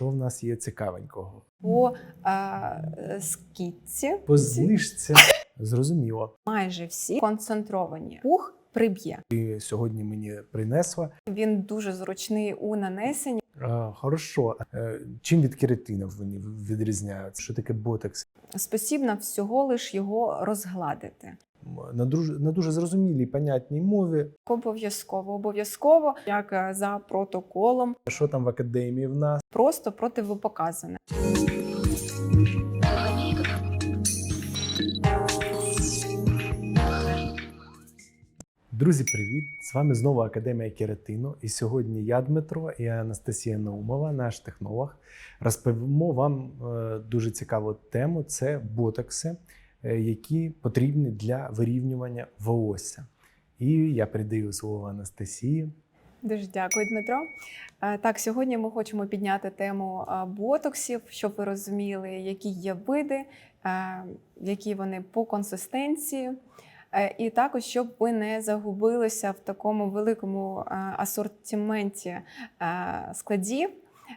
що в нас є цікавенького. По е, скітці По знижці зрозуміло. майже всі концентровані. Пух приб'є. Ти сьогодні мені принесла. Він дуже зручний у нанесенні. А, хорошо. Е, Чим від кератину вони відрізняються? Що таке ботекс? Спосібна всього лиш його розгладити. На дуже, на дуже зрозумілій, понятній мові. Обов'язково, обов'язково, як е, за протоколом, Що там в академії в нас? просто противопоказане. Друзі, привіт! З вами знову Академія Кератину. І сьогодні я, Дмитро, і Анастасія Наумова, наш технолог, розповімо вам е, дуже цікаву тему: це ботокси, які потрібні для вирівнювання волосся. І я передаю слово Анастасії. Дуже дякую, Дмитро. Е, Так, сьогодні ми хочемо підняти тему е, ботоксів, щоб ви розуміли, які є види, е, які вони по консистенції. Е, І також, щоб ви не загубилися в такому великому е, асортименті е, складів.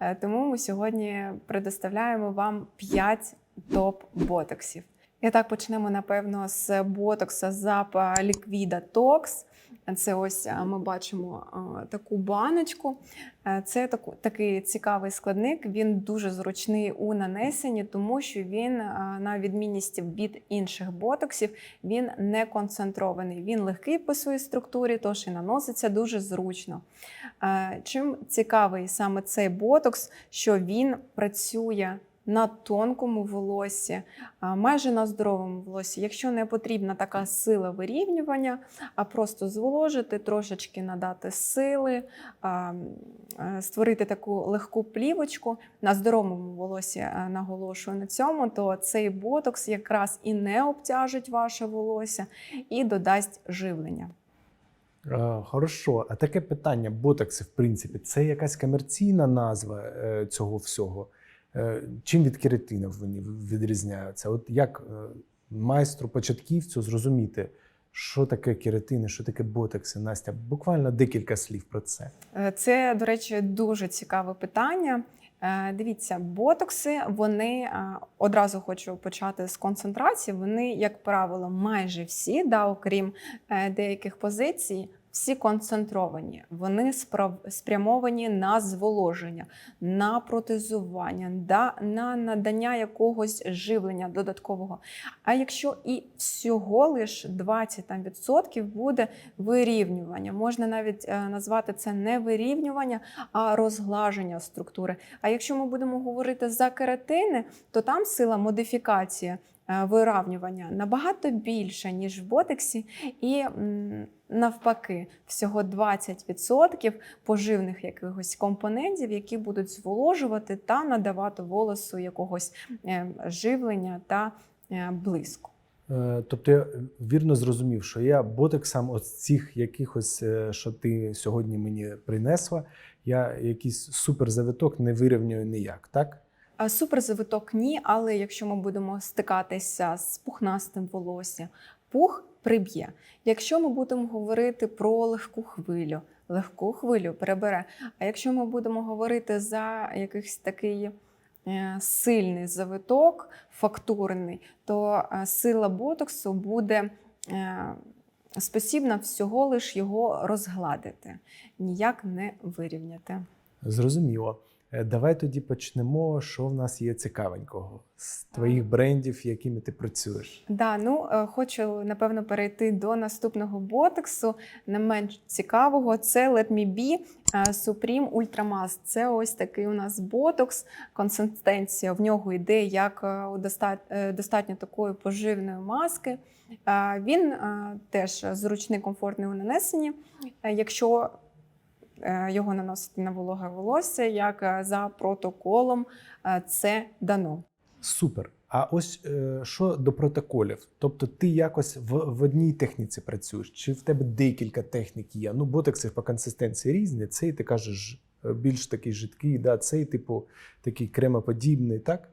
Е, Тому ми сьогодні предоставляємо вам 5 топ-ботоксів. І так почнемо, напевно, з ботокса запа Liquida Tox. Це ось ми бачимо таку баночку. Е, Це таку, такий цікавий складник. Він дуже зручний у нанесенні, тому що він, на відмінність від інших ботоксів, він не концентрований. Він легкий по своїй структурі, тож і наноситься дуже зручно. Е, Чим цікавий саме цей ботокс, що він працює на тонкому волосі, майже на здоровому волосі. Якщо не потрібна така сила вирівнювання, а просто зволожити, трошечки надати сили, створити таку легку плівочку на здоровому волосі, наголошую на цьому, то цей ботокс якраз і не обтяжить ваше волосся і додасть живлення. Хорошо, а таке питання: ботокси, в принципі, це якась комерційна назва е, цього всього. Е, Чим від кератину вони відрізняються? От як е, майстру початківцю зрозуміти, що таке кератини, що таке ботокси? Настя, буквально декілька слів про це. Е, Це, до речі, дуже цікаве питання. Дивіться, ботокси, вони одразу хочу почати з концентрації. Вони, як правило, майже всі, да, окрім деяких позицій, всі концентровані. Вони спрямовані на зволоження, на протезування, на надання якогось живлення додаткового. А якщо і всього лиш 20% буде вирівнювання, можна навіть е, назвати це не вирівнювання, а розглаження структури. А якщо ми будемо говорити за кератини, то там сила модифікації. Е, Виравнювання набагато більше, ніж в ботексі, і навпаки, всього 20% поживних якихось компонентів, які будуть зволожувати та надавати волосу якогось е, живлення та е, блиску. Тобто я вірно зрозумів, що я ботексам от цих якихось, що ти сьогодні мені принесла, я якийсь суперзавиток не вирівнюю ніяк, так? А Суперзавиток ні, але якщо ми будемо стикатися з пухнастим волоссям, пух приб'є. Якщо ми будемо говорити про легку хвилю, легку хвилю перебере. А якщо ми будемо говорити за якийсь такий е, сильний завиток, фактурний, то е, сила ботоксу буде е, спосібна всього лиш його розгладити, ніяк не вирівняти. Зрозуміло. Е, Давай тоді почнемо, що в нас є цікавенького з твоїх брендів, якими ти працюєш. Да, ну е, хочу напевно перейти до наступного ботоксу, не менш цікавого. Це Let Me Be е, Supreme Ultramask. Це ось такий у нас ботокс. Консистенція в нього йде як у доста- достатньо такої поживної маски. Він теж зручний, комфортний у нанесенні. Якщо його наносити на вологе волосся, як е, за протоколом, е, це дано. Супер. А ось е, що до протоколів? Тобто ти якось в, в одній техніці працюєш, чи в тебе декілька технік є? Ну, ботекси по консистенції різні. Цей ти кажеш е, більш такий жидкий, да? цей, типу, такий кремоподібний, так?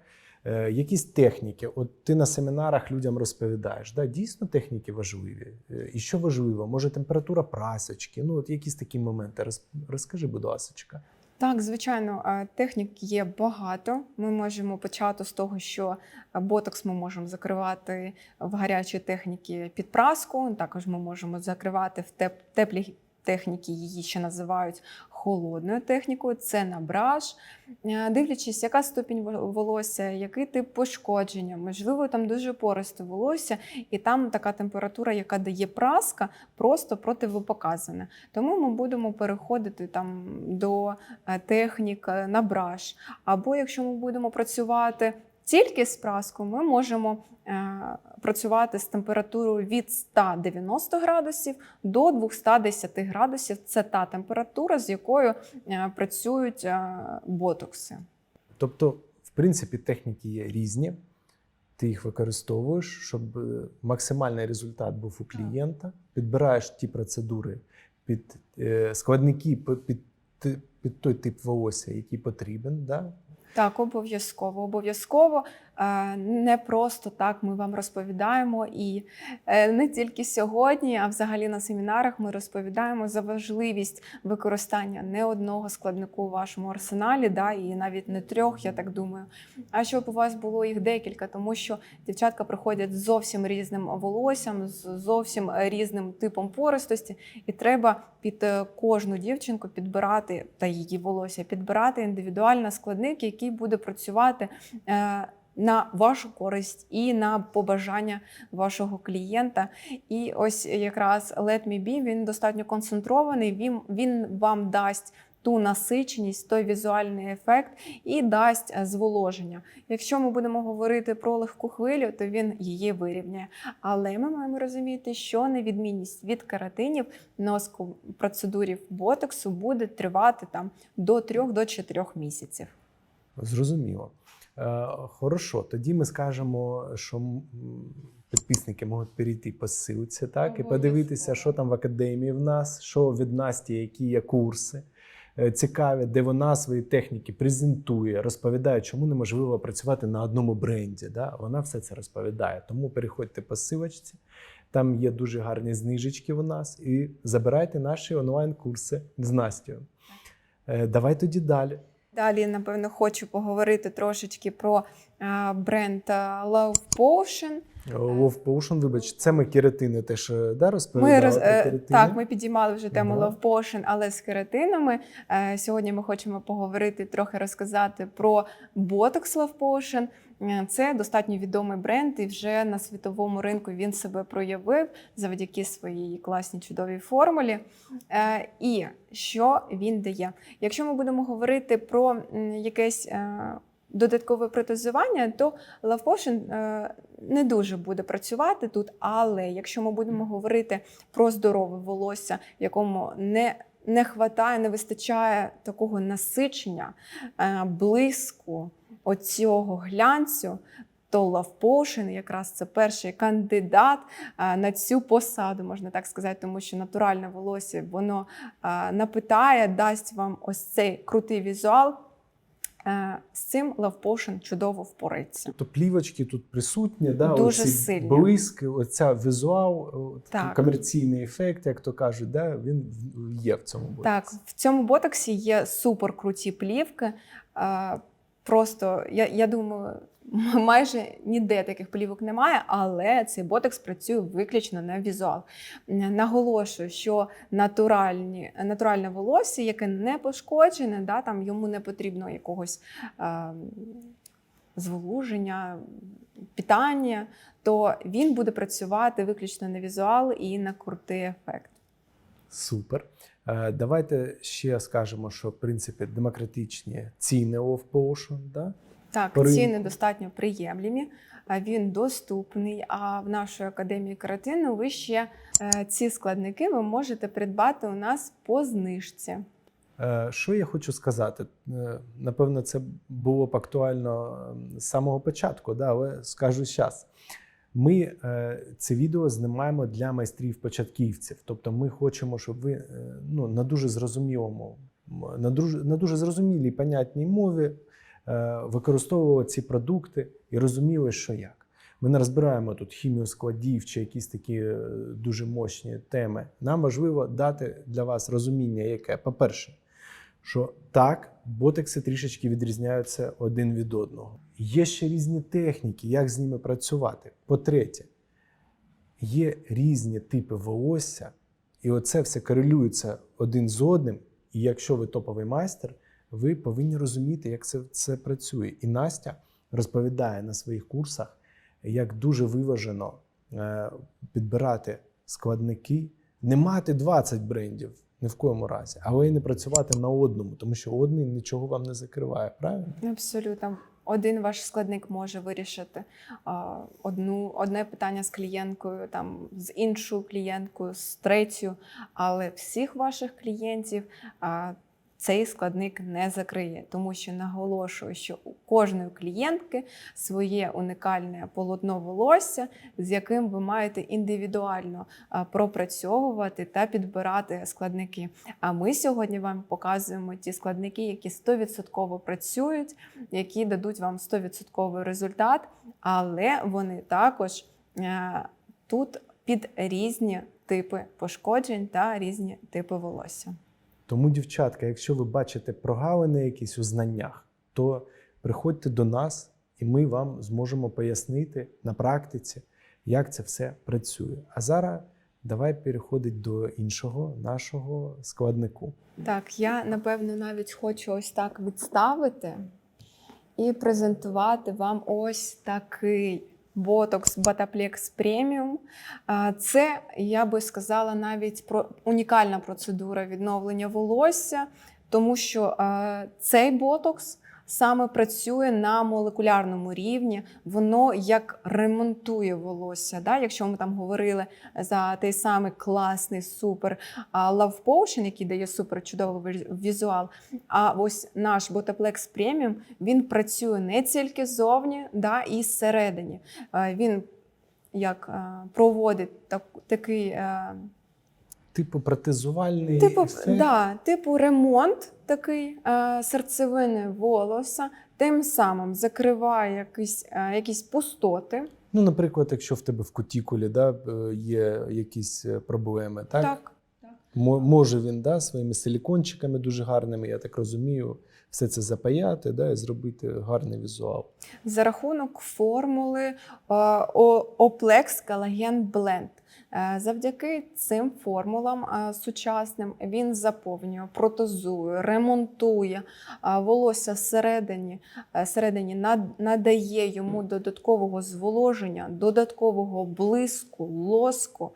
Е, якісь техніки, от ти на семінарах людям розповідаєш, да? дійсно техніки важливі. Е, і що важливо? Може, температура прасочки? Ну, от якісь такі моменти. Роз, розкажи, будь ласка. Так, звичайно, е, технік є багато. Ми можемо почати з того, що ботокс ми можемо закривати в гарячій техніці під праску. Також ми можемо закривати в теп- теплій техніці, її ще називають холодною технікою. Це на браш. Е, Дивлячись, яка ступінь волосся, який тип пошкодження, можливо, там дуже пористе волосся, і там така температура, яка дає праска, просто противопоказана. Тому ми будемо переходити там до е, технік е, на браш. Або якщо ми будемо працювати тільки з праскою, ми можемо е, працювати з температурою від 190 градусів до 210 градусів. Це та температура, з якою е, працюють е, ботокси. Тобто, в принципі, техніки є різні. Ти їх використовуєш, щоб максимальний результат був у клієнта. Підбираєш ті процедури під складники під, під той тип волосся, який потрібен. Да? Так, обов'язково, обов'язково. Е, Не просто так ми вам розповідаємо, і е, не тільки сьогодні, а взагалі на семінарах ми розповідаємо за важливість використання не одного складнику у вашому арсеналі, да, і навіть не трьох, я так думаю. А щоб у вас було їх декілька, тому що дівчатка приходять з зовсім різним волоссям, з зовсім різним типом пористості, і треба під е, кожну дівчинку підбирати та її волосся, підбирати індивідуально складник, який буде працювати. На вашу користь і на побажання вашого клієнта. І ось якраз Let Me Be, він достатньо концентрований, він, він вам дасть ту насиченість, той візуальний ефект і дасть е, зволоження. Якщо ми будемо говорити про легку хвилю, то він її вирівняє. Але ми маємо розуміти, що невідмінність від каратинів носку процедурів ботоксу буде тривати там до 3 до 4 місяців. Зрозуміло. Е, хорошо, тоді ми скажемо, що підписники можуть перейти по ссылці, так, і подивитися, що там в академії в нас, що від Насті, які є курси. е, Цікаві, де вона свої техніки презентує, розповідає, чому неможливо працювати на одному бренді. Да? Вона все це розповідає. Тому переходьте по ссылочці, там є дуже гарні знижечки у нас, і забирайте наші онлайн-курси з Настю. Е, Давай тоді далі. Далі, напевно, хочу поговорити трошечки про е, бренд е, Love Potion. Love Potion, вибач, це ми кератини теж да, розповідали? Ми роз, е, так, ми підіймали вже тему. Love Potion, але з кератинами. Е, Сьогодні ми хочемо поговорити, трохи розказати про Botox Love Potion. Е, Це достатньо відомий бренд, і вже на світовому ринку він себе проявив завдяки своїй класній чудовій формулі. Е, І що він дає? Якщо ми будемо говорити про якесь е, додаткове протезування, то Love Potion не дуже буде працювати тут. Але якщо ми будемо говорити про здорове волосся, якому не не хватає, не вистачає такого насичення, блиску, оцього глянцю, то Potion якраз це перший кандидат на цю посаду, можна так сказати, тому що натуральне волосся воно напитає, дасть вам ось цей крутий візуал. З цим Potion чудово впорається. Тобто плівочки тут присутні, да, Дуже сильні. блиск, оця візуал, Так. комерційний ефект, як то кажуть, да, він є в цьому ботоксі. Так, в цьому ботоксі є супер круті плівки. Просто я, я думаю, майже ніде таких плівок немає, але цей ботокс працює виключно на візуал. Наголошую, що натуральні, натуральне волосся, яке не пошкоджене, да, там йому не потрібно якогось е, зволоження, питання, то він буде працювати виключно на візуал і на крутий ефект. Супер. Е, Давайте ще скажемо, що в принципі демократичні ціни Love да? Так, По ціни достатньо приємлемі, а він доступний. А в нашій академії каратину ви ще е, ці складники ви можете придбати у нас по знижці. Е, Що я хочу сказати? Напевно, це було б актуально ем, з самого початку, да, але скажу зараз. Ми е, це відео знімаємо для майстрів-початківців. Тобто ми хочемо, щоб ви е, ну, на дуже зрозумілому, на дуже, на дуже зрозумілій понятній мові е, використовували ці продукти і розуміли, що як. Ми не розбираємо тут хімію складів чи якісь такі дуже мощні теми. Нам важливо дати для вас розуміння, яке, по-перше, що так, ботекси трішечки відрізняються один від одного. Є ще різні техніки, як з ними працювати. По-третє, є різні типи волосся, і оце все корелюється один з одним. І якщо ви топовий майстер, ви повинні розуміти, як це, це працює. І Настя розповідає на своїх курсах, як дуже виважено е, підбирати складники, не мати 20 брендів ні в коєму разі, але й не працювати на одному, тому що одний нічого вам не закриває, правильно? Абсолютно. Один ваш складник може вирішити а, одну, одне питання з клієнткою, там з іншою клієнткою, з третьою, але всіх ваших клієнтів а, цей складник не закриє, тому що наголошую, що у кожної клієнтки своє унікальне полотно волосся, з яким ви маєте індивідуально пропрацьовувати та підбирати складники. А ми сьогодні вам показуємо ті складники, які 100% працюють, які дадуть вам 100% результат, але вони також е, тут під різні типи пошкоджень та різні типи волосся. Тому, дівчатка, якщо ви бачите прогалини якісь у знаннях, то приходьте до нас, і ми вам зможемо пояснити на практиці, як це все працює. А зараз давай переходити до іншого нашого складнику. Так, я напевно навіть хочу ось так відставити і презентувати вам ось такий Botox Батаплекс преміум. Це, я би сказала, навіть про унікальна процедура відновлення волосся, тому що цей ботокс саме працює на молекулярному рівні, воно як ремонтує волосся. Да? Якщо ми там говорили за той самий класний супер Love Potion, який дає супер чудовий візуал. А ось наш Botaplex Premium, він працює не тільки ззовні, да, і зсередині. Е, Він як е, проводить так, такий. Типу протезувальний Типу, ефект. да, типу ремонт такий е, серцевини волоса, тим самим закриває якісь, е, якісь пустоти. Ну, наприклад, якщо в тебе в кутікулі да, е, є якісь е, проблеми, так? Так. Мо- Може він да, своїми силікончиками дуже гарними, я так розумію, все це запаяти да, і зробити гарний візуал. За рахунок формули О- Oplex Collagen. Е, Завдяки цим формулам сучасним він заповнює, протезує, ремонтує волосся всередині, е, всередині надає йому додаткового зволоження, додаткового блиску, лоску.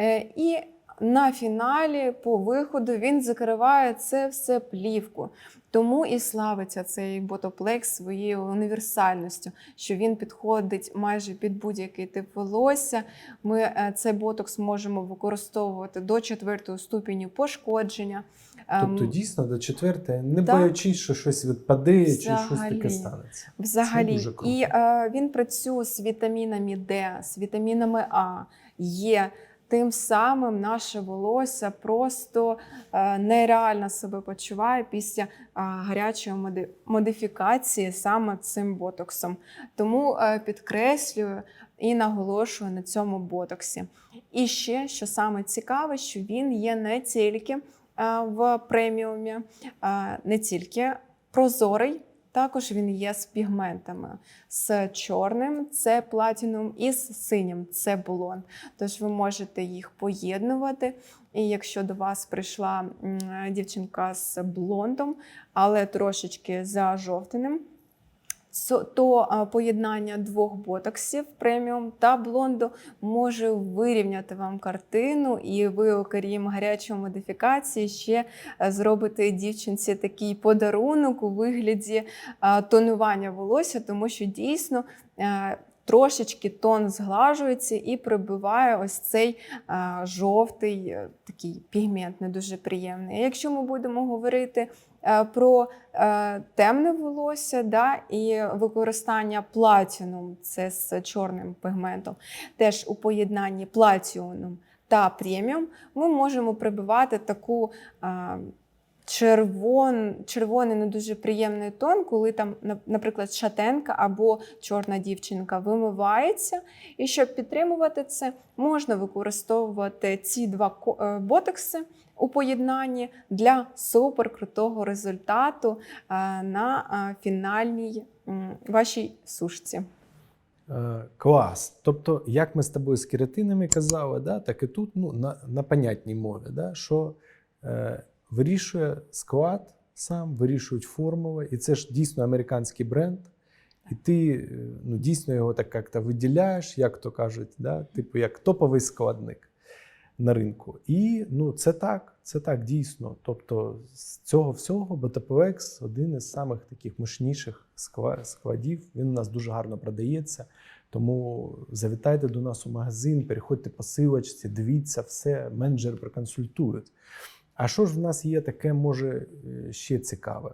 Е, І на фіналі по виходу він закриває це все плівку. Тому і славиться цей ботоплекс своєю універсальністю, що він підходить майже під будь-який тип волосся. Ми е, цей ботокс можемо використовувати до четвертої ступені пошкодження. Ем, Тобто, дійсно, до четвертої, не так. боячись, що щось відпаде чи щось таке станеться. Це Взагалі, дуже круто. і е, він працює з вітамінами Д, з вітамінами А, Є. Тим самим наше волосся просто е, нереально себе почуває після гарячої модифікації саме цим ботоксом. Тому е, підкреслюю і наголошую на цьому ботоксі. І ще, що саме цікаве, що він є не тільки е, в преміумі, не тільки прозорий. Також він є з пігментами. З чорним це платінум, і з синім це блонд. Тож ви можете їх поєднувати. І якщо до вас прийшла дівчинка з блондом, але трошечки зажовтеним, со- то поєднання двох ботоксів преміум та блонду може вирівняти вам картину, і ви, окрім гарячої модифікації, ще е, зробите дівчинці такий подарунок у вигляді тонування волосся, тому що дійсно. е, Трошечки тон зглажується і прибиває ось цей а, жовтий е, такий пігмент, не дуже приємний. Якщо ми будемо говорити про е, темне волосся да, і використання платінум, це з чорним пігментом, теж у поєднанні платіоном та преміум, ми можемо прибивати таку. е, Червон, червоний не дуже приємний тон, коли там, наприклад, шатенка або чорна дівчинка вимивається. І щоб підтримувати це, можна використовувати ці два е, ботокси у поєднанні для суперкрутого результату е, на е, фінальній вашій сушці. Е, Клас. Тобто, як ми з тобою з кератинами казали, да, так і тут ну, на, на понятній мові, да, що е, вирішує склад сам, вирішують формули, і це ж дійсно американський бренд. І ти ну, дійсно його так як-то виділяєш, як то кажуть, да, типу як топовий складник на ринку. І ну, це так, це так дійсно. Тобто, з цього всього BTPX один із самих таких мощніших скла- складів. Він у нас дуже гарно продається. Тому завітайте до нас у магазин, переходьте по силочці, дивіться, все, менеджери проконсультують. А що ж в нас є таке, може, е, ще цікаве?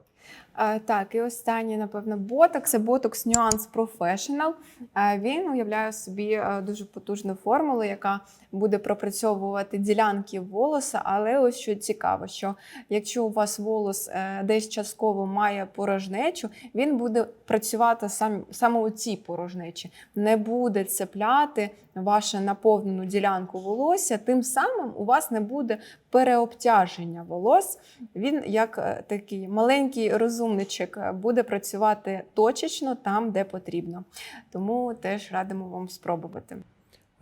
Е, Так, і останній, напевно, боток це Botox Nuance Professional. Е, Він уявляє собі е, дуже потужну формулу, яка буде пропрацьовувати ділянки волоса. Але ось що цікаво, що якщо у вас волос десь частково має порожнечу, він буде працювати сам, саме у цій порожнечі, не буде цепляти вашу наповнену ділянку волосся. Тим самим у вас не буде переобтяження волос. Він як такий маленький розумничок е, буде працювати точечно там, де потрібно. Тому теж радимо вам спробувати.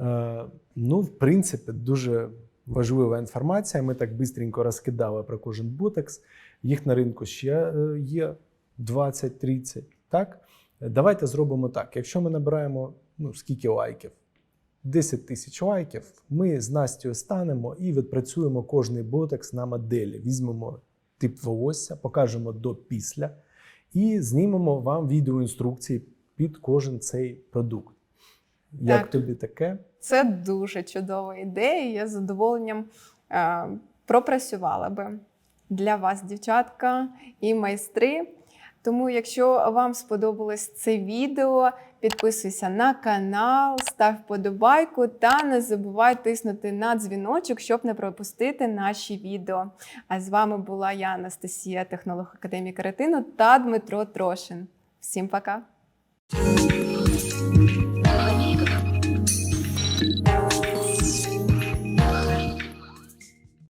Е, ну, в принципі, дуже важлива інформація. Ми так швидко розкидали про кожен ботекс. Їх на ринку ще е, є 20-30. Так? Давайте зробимо так. Якщо ми набираємо ну, скільки лайків? 10 тисяч лайків, ми з Настю станемо і відпрацюємо кожний ботекс на моделі. Візьмемо тип волосся, покажемо до після і знімемо вам відеоінструкції під кожен цей продукт. Як Так. тобі таке? Це дуже чудова ідея. Я з задоволенням е, пропрацювала би для вас, дівчатка і майстри. Тому, якщо вам сподобалось це відео, підписуйся на канал, став подобайку та не забувай тиснути на дзвіночок, щоб не пропустити наші відео. А з вами була я, Анастасія, технолог Академії Каратину та Дмитро Трошин. Всім пока!